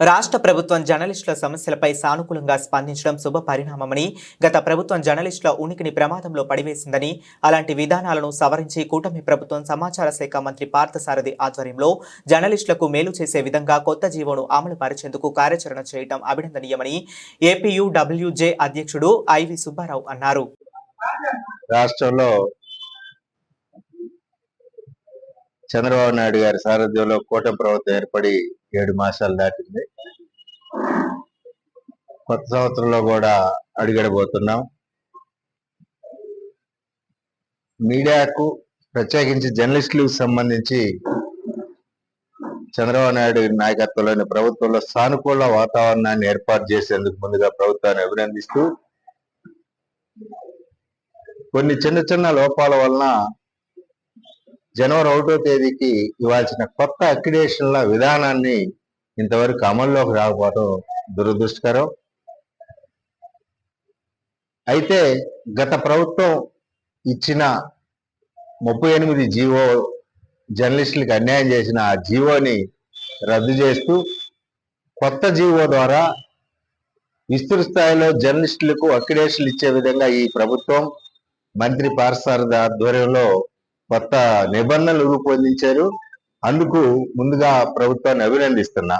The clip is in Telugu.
రాష్ట్ర ప్రభుత్వం జర్నలిస్టుల సమస్యలపై సానుకూలంగా స్పందించడం శుభ పరిణామమని గత ప్రభుత్వం జర్నలిస్టుల ఉనికిని ప్రమాదంలో పడివేసిందని అలాంటి విధానాలను సవరించి కూటమి ప్రభుత్వం సమాచార శాఖ మంత్రి పార్థసారథి ఆధ్వర్యంలో జర్నలిస్టులకు మేలు చేసే విధంగా కొత్త జీవోను అమలు పరిచేందుకు కార్యాచరణ చేయడం అభినందనీయమని ఏపీయూడబ్ల్యూజే అధ్యక్షుడు ఐవి సుబ్బారావు అన్నారు. రాష్ట్రంలో చంద్రబాబు నాయుడు గారి సారథ్యంలో కూటమి ప్రభుత్వం ఏర్పడి ఏడు మాసాలు దాటింది. కొత్త సంవత్సరంలో కూడా అడుగడబోతున్నాం. మీడియాకు ప్రత్యేకించి జర్నలిస్టులకు సంబంధించి చంద్రబాబు నాయుడు నాయకత్వంలోని ప్రభుత్వంలో సానుకూల వాతావరణాన్ని ఏర్పాటు చేసేందుకు ముందుగా ప్రభుత్వాన్ని అభినందిస్తూ కొన్ని చిన్న చిన్న లోపాల వలన జనవరి ఒకటో తేదీకి ఇవ్వాల్సిన కొత్త అక్రిడేషన్ల విధానాన్ని ఇంతవరకు అమల్లోకి రాకపోవడం దురదృష్టకరం. అయితే గత ప్రభుత్వం ఇచ్చిన ముప్పై ఎనిమిది జీవో జర్నలిస్టులకు అన్యాయం చేసిన ఆ జీవోని రద్దు చేస్తూ కొత్త జీవో ద్వారా విస్తృత స్థాయిలో జర్నలిస్టులకు అక్రిడేషన్లు ఇచ్చే విధంగా ఈ ప్రభుత్వం మంత్రి పార్సారథ ఆధ్వర్యంలో కొత్త నిబంధనలు రూపొందించారు. అందుకు ముందుగా ప్రభుత్వాన్ని అభినందిస్తున్నా.